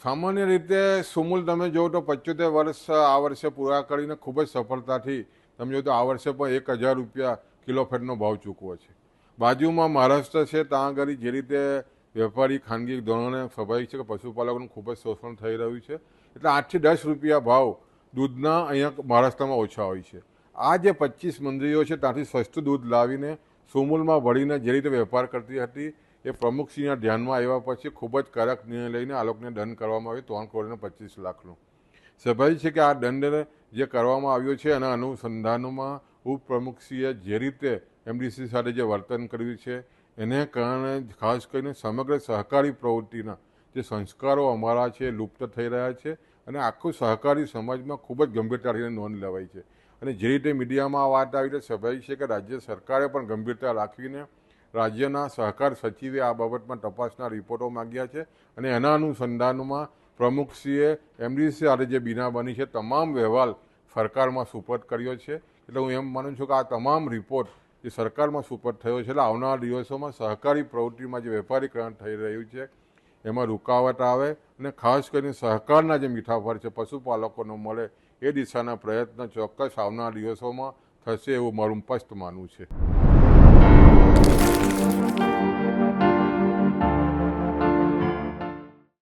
સામાન્ય રીતે સુમુલ, તમે જોવો તો પંચોતેર વર્ષ આ વર્ષે પૂરા કરીને ખૂબ જ સફળતાથી તમે જો તો આ વર્ષે પણ એક હજાર રૂપિયા કિલો ફેટનો ભાવ ચૂકવો છે. બાજુમાં મહારાષ્ટ્ર છે, ત્યાં આગળ જે રીતે વેપારી ખાનગી ધોરણે સ્વાભાવિક છે કે પશુપાલકોનું ખૂબ જ શોષણ થઈ રહ્યું છે. એટલે આઠથી દસ રૂપિયા ભાવ દૂધના અહીંયા મહારાષ્ટ્રમાં ઓછા હોય છે. આ જે પચીસ મંડળીઓ છે, ત્યાંથી સસ્તું દૂધ લાવીને સુમુલમાં ભળીને જે રીતે વેપાર કરતી હતી એ પ્રમુખસિંહના ધ્યાનમાં આવ્યા પછી ખૂબ જ કડક નિર્ણય લઈને આ લોકોને દંડ કરવામાં આવ્યો, ત્રણ કરોડ પચીસ લાખનો. સ્વાભાવિક છે કે આ દંડ જે કરવામાં આવ્યો છે એના અનુસંધાનોમાં ઉપપ્રમુખસિંહે જે રીતે એમડીસી સાથે જે વર્તન કર્યું છે, એને કારણે ખાસ કરીને સમગ્ર સહકારી પ્રવૃત્તિના જે સંસ્કારો અમારા છે લુપ્ત થઈ રહ્યા છે અને આખું સહકારી સમાજમાં ખૂબ જ ગંભીરતાથી નોંધ લેવાય છે. અને જે રીતે મીડિયામાં આ વાત આવી તો સ્વાભાવિક છે કે રાજ્ય સરકારે પણ ગંભીરતા રાખીને રાજ્યના સહકાર સચિવે આ બાબતમાં તપાસના રિપોર્ટો માંગ્યા છે અને એના અનુસંધાનમાં પ્રમુખશ્રીએ એમડીસી આરે જે બીના બની છે, તમામ અહેવાલ સરકારમાં સુપરત કર્યો છે. એટલે હું એમ માનું છું કે આ તમામ રિપોર્ટ જે સરકારમાં સુપરત થયો છે. એટલે આવનારા દિવસોમાં સહકારી પ્રવૃત્તિમાં જે વેપારીકરણ થઈ રહ્યું છે, એમાં રૂકાવટ આવે અને ખાસ કરીને સહકારના જે મીઠાફળ છે, પશુપાલકોનો મળે એ દિશાના પ્રયત્ન ચોક્કસ આવનારા દિવસોમાં થશે એવું મારું સ્પષ્ટ માનવું છે.